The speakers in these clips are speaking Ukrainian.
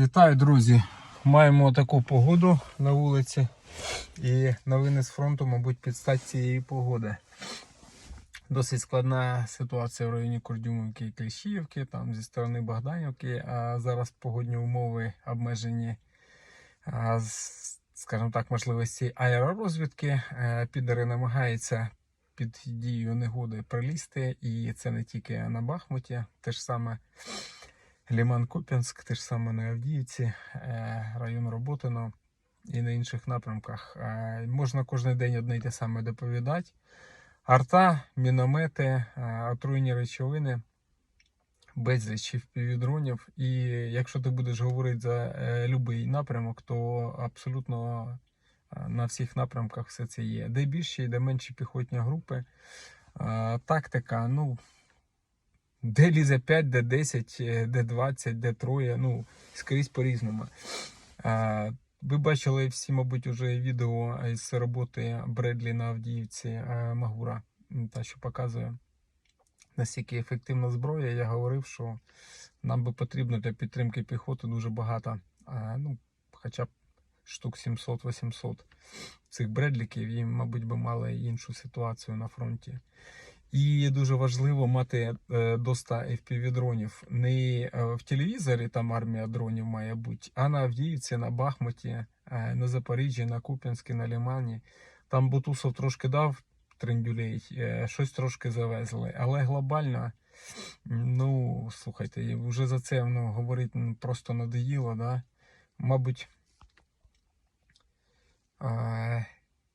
Вітаю, друзі! Маємо таку погоду на вулиці. І новини з фронту, мабуть, під стать цієї погоди. Досить складна ситуація в районі Кордюмівки і Кліщіївки, там зі сторони Богданівки. А зараз погодні умови обмежені, скажімо так, можливості аеророзвідки. Е, Підери намагаються під дією негоди прилізти, і це не тільки на Бахмуті, те ж саме. Ліман Куп'янськ, те ж саме на Авдіївці, е, район Роботино і на інших напрямках. Е, Можна кожен день одне й те саме доповідати. Арта, міномети, е, отруйні речовини, безліч впівдронів. І якщо ти будеш говорити за будь-який напрямок, то абсолютно на всіх напрямках все це є. Де більші, де менші піхотні групи. Тактика, ну, де лізе 5, де 10, е, де 20, де троє, ну, скрізь по-різному. Ви бачили всі, мабуть, уже відео із роботи Бредлі на Авдіївці е, Магура, та що показує, наскільки ефективна зброя. Я говорив, що нам би потрібно для підтримки піхоти дуже багато, ну, хоча б штук 700-800 цих бредліків, і, мабуть, би мали іншу ситуацію на фронті. І дуже важливо мати е, доста FPV-дронів. Не е, в телевізорі там армія дронів має бути, а на Авдіївці, на Бахмуті, е, на Запоріжжі, на Куп'янській, на Лімані. Там Бутусов трошки дав трендюлей, щось трошки завезли. Але глобально, ну, слухайте, вже за це ну, говорити просто надоїло, да? Мабуть,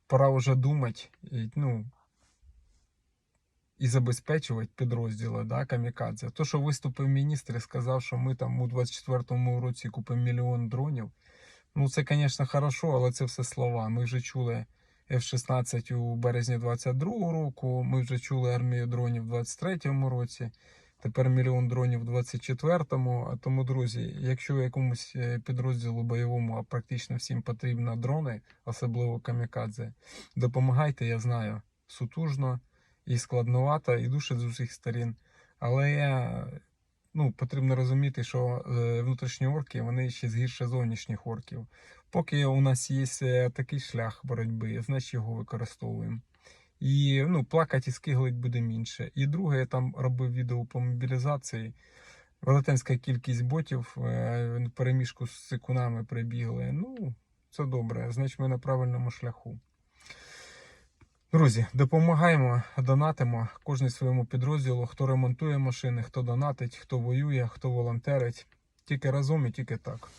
пора вже думати, ну, і забезпечувати підрозділи да, камікадзе. То, що виступив міністр і сказав, що ми там у 24-му році купимо мільйон дронів. Ну, це, звісно, хорошо, але це все слова. Ми вже чули F-16 у березні 22-го року, ми вже чули армію дронів у 23-му році. Тепер мільйон дронів у 24-му. А Тому, друзі, якщо якомусь е, підрозділу бойовому, а практично всім потрібно дрони, особливо камікадзе, допомагайте, я знаю, сутужно і складновато, і душить з усіх сторін. Але ну, потрібно розуміти, що е, внутрішні орки вони ще згірше зовнішніх орків. Поки у нас є е, такий шлях боротьби, значить його використовуємо. І ну, плакати і скиглить буде менше. І друге, я там робив відео по мобілізації. Велетенська кількість ботів е, в переміжку з сикунами прибігли. Ну, це добре, значить ми на правильному шляху. Друзі, допомагаємо, донатимо кожен своєму підрозділу, хто ремонтує машини, хто донатить, хто воює, хто волонтерить. Тільки разом і тільки так.